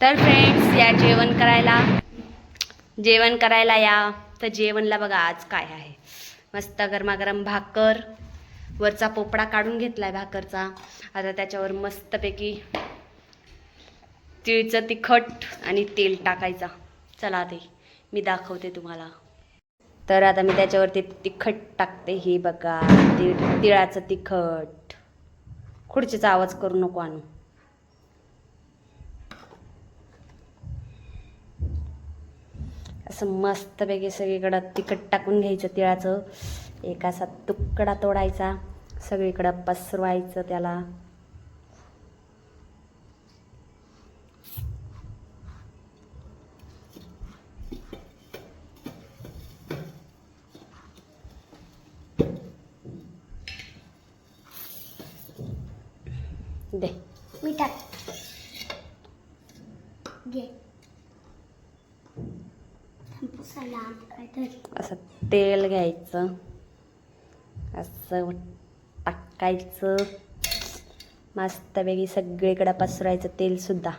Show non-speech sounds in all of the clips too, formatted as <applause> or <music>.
तर फ्रेंड्स या जेवण करायला. जेवण करायला या. तर जेवणला बघा आज काय आहे? मस्त गरमागरम भाकर. वरचा पोपडा काढून घेतलाय भाकरचा. आता त्याच्यावर मस्तपैकी तिळचं तिखट आणि तेल टाकायचा. चला ते मी दाखवते तुम्हाला. तर आता मी त्याच्यावरती तिखट टाकते. हे बघा तिळ तिळाचं तिखट. खुर्चीचा आवाज करू नको आणू. असं मस्तपैकी सगळीकडं तिखट टाकून घ्यायचं तिळाचं. एक असा तुकडा तोडायचा. सगळीकडं पसरवायचं त्याला. दे. मी टाक. घे. असं तेल घ्यायचं असं टाकायचं. मस्तपैकी सगळीकडे पसरायचं तेलसुद्धा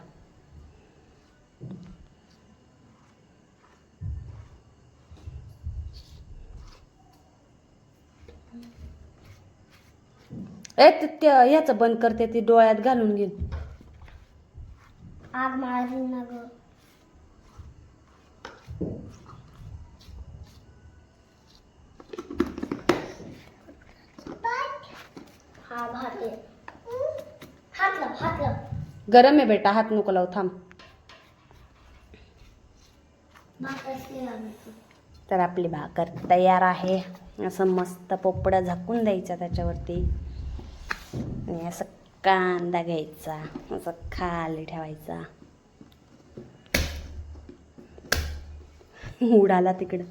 ए ते ते ह्याचं बंद करते ती डोळ्यात घालून घेईन. आग मारू ना ग हा भात आहे. हात लाव हात लाव. गरम आहे बेटा हात नको लावू थांब. भात असले लावायचं. तर आपली भाकर तयार आहे. असं मस्त पोपडं झाकून द्यायचं त्याच्यावरती. आणि असं कांदा घ्यायचा असं खाली ठेवायचा. उडाला तिकडं.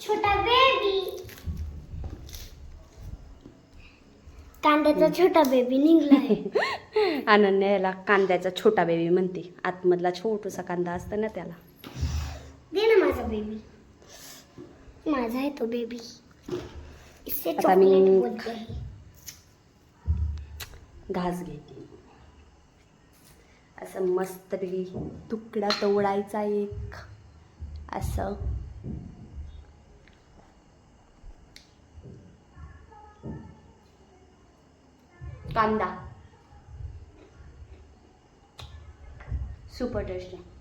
छोटा बेबी कांद्याचा छोटा बेबी निघलाय अनन्या <laughs> याला कांद्याचा छोटा बेबी म्हणते. आतमधला छोटूसा कांदा असतं ना त्याला. दे ना माझा बेबी माझा आहे तो बेबी इससे आता मी- घास घेते. असं मस्तपैकी तुकडा तोडायचा एक. असं. कांदा. Super tasty